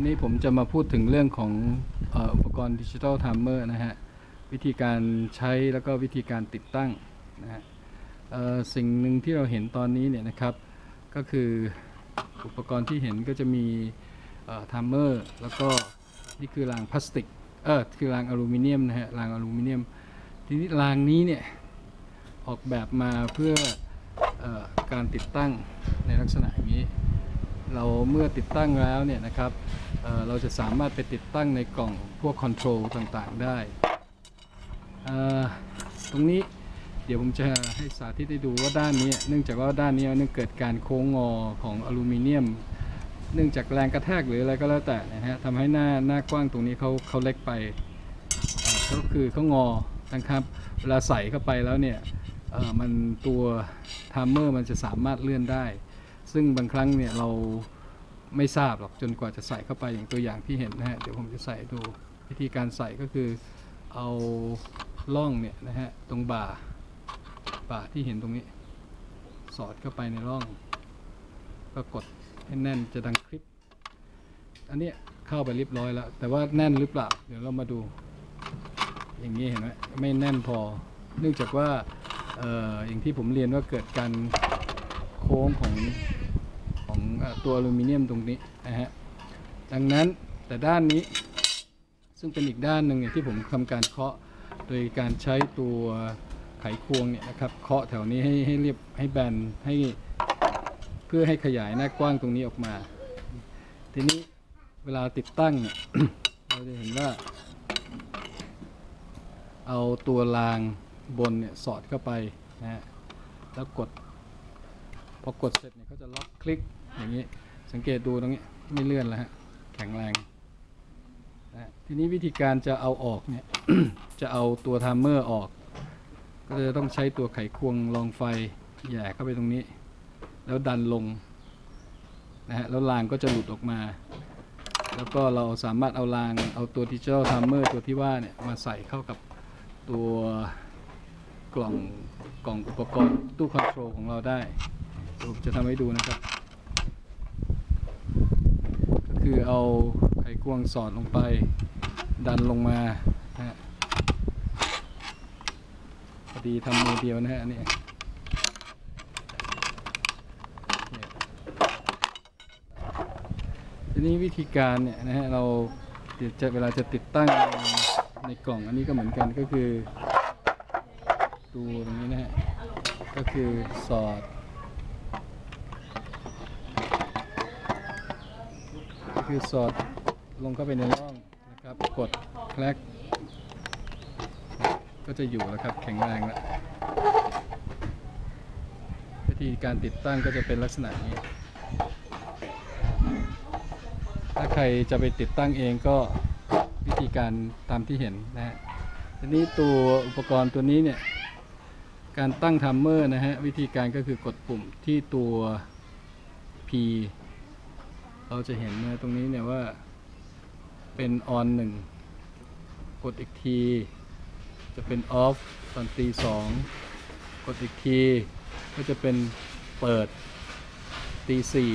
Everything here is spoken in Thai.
วันนี้ผมจะมาพูดถึงเรื่องของอุปกรณ์ดิจิทัลไทม์เมอร์นะฮะ วิธีการใช้แล้วก็วิธีการติดตั้งนะฮะสิ่งหนึ่งที่เราเห็นตอนนี้เนี่ยนะครับ ก็คืออุปกรณ์ที่เห็นก็จะมีไทม์เมอร์แล้วก็นี่คือรางพลาสติกเออคือรางอลูมิเนียมนะฮะรางอลูมิเนียม ทีนี้รางนี้เนี่ยออกแบบมาเพื่อออการติดตั้งในลักษณะอย่างนี้ เราเมื่อติดตั้งแล้วเนี่ยนะครับ เราจะสามารถไปติดตั้งในกล่องพวกคอนโทรลต่างๆได้ ตรงนี้เดี๋ยวผมจะให้สาธิตให้ดูว่าด้านนี้ เนื่องจากว่าด้านนี้เนื่องเกิดการโค้งงอของอลูมิเนียม เนื่องจากแรงกระแทกหรืออะไรก็แล้วแต่นะฮะทำให้หน้าหน้ากว้างตรงนี้เขาเขาเล็กไปก็คือเขางอนะครับเวลาใส่เข้าไปแล้วเนี่ยมันตัวไทม์เมอร์มันจะสามารถเลื่อนได้ ซึ่งบางครั้งเนี่ยเรา ไม่ทราบหรอกจนกว่าจะใส่เข้าไปอย่างตัวอย่างที่เห็นนะฮะเดี๋ยวผมจะใส่ดูวิธีการใส่ก็คือเอาล่องเนี่ยนะฮะตรงบ่าบ่าที่เห็นตรงนี้ สอดเข้าไปในร่อง ก็กดให้แน่นจะดังคลิป อันนี้เข้าไปเรียบร้อยแล้ว แต่ว่าแน่นหรือเปล่า เดี๋ยวเรามาดู อย่างนี้เห็นไหมไม่แน่นพอ เนื่องจากว่าอออย่างที่ผมเรียนว่าเกิดการโค้งของ ของอตัวอลูมิเนียมตรงนี้นะฮะดังนั้นแต่ด้านนี้ซึ่งเป็นอีกด้านหนึ่งเนี่ยที่ผมทำการเคาะโดยการใช้ตัวไขควงเนี่ยนะครับเคาะแถวนี้ให้ให้เรียบให้แบนให้เพื่อให้ขยายหน้ากว้างตรงนี้ออกมา ทีนี้เวลาติดตั้งเนี่ยเราจะเห็นว่า เอาตัวรางบนเนี่ยสอดเข้าไปนะฮะแล้วกดพอกดเสร็จเนี่ยเขาจะล็อกคลิก อย่างนี้สังเกตดูตรงนี้ไม่เลื่อนแล้วฮะแข็งแรงนะฮะทีนี้วิธีการจะเอาออกเนี่ย จะเอาตัวไทมเมอร์ออก ก็จะต้องใช้ตัวไขควงรองไฟแหย่เข้าไปตรงนี้ แล้วดันลงนะฮะแล้วรางก็จะหลุดออกมา แล้วก็เราสามารถเอารางเอาตัวดิจิทัลไทมเมอร์ตัวที่ว่าเนี่ยมาใส่เข้ากับตัวกล่องกล่องอุปกรณ์ตู้คอนโทรลของเราได้ผมจะทำให้ดูนะครับ คือเอาไขควงสอดลงไป ดันลงมานะฮะพอดีทำมือเดียวนะฮะอันนี่ทีนี้วิธีการเนี่ยนะฮะเราเดี๋ยวจะเวลาจะติดตั้งในกล่องอันนี้ก็เหมือนกันก็คือ ดูตรงนี้นะฮะก็คือสอด คือสอดลงเข้าไปในร่องนะครับ กดแคลกก็จะอยู่แล้วครับ แข็งแรงแล้ววิธีการติดตั้งก็จะเป็นลักษณะนี้ ถ้าใครจะไปติดตั้งเองก็วิธีการตามที่เห็นนะฮะทีนี้ตัวอุปกรณ์ตัวนี้เนี่ยการตั้งทัมเมอร์นะฮะวิธีการก็คือกดปุ่มที่ตัว P เราจะเห็นนะตรงนี้เนี่ยว่าเป็นออนหนึ่งกดอีกที จะเป็นออฟตอนตีสองกดอีกที ก็จะเป็นเปิดตีสี่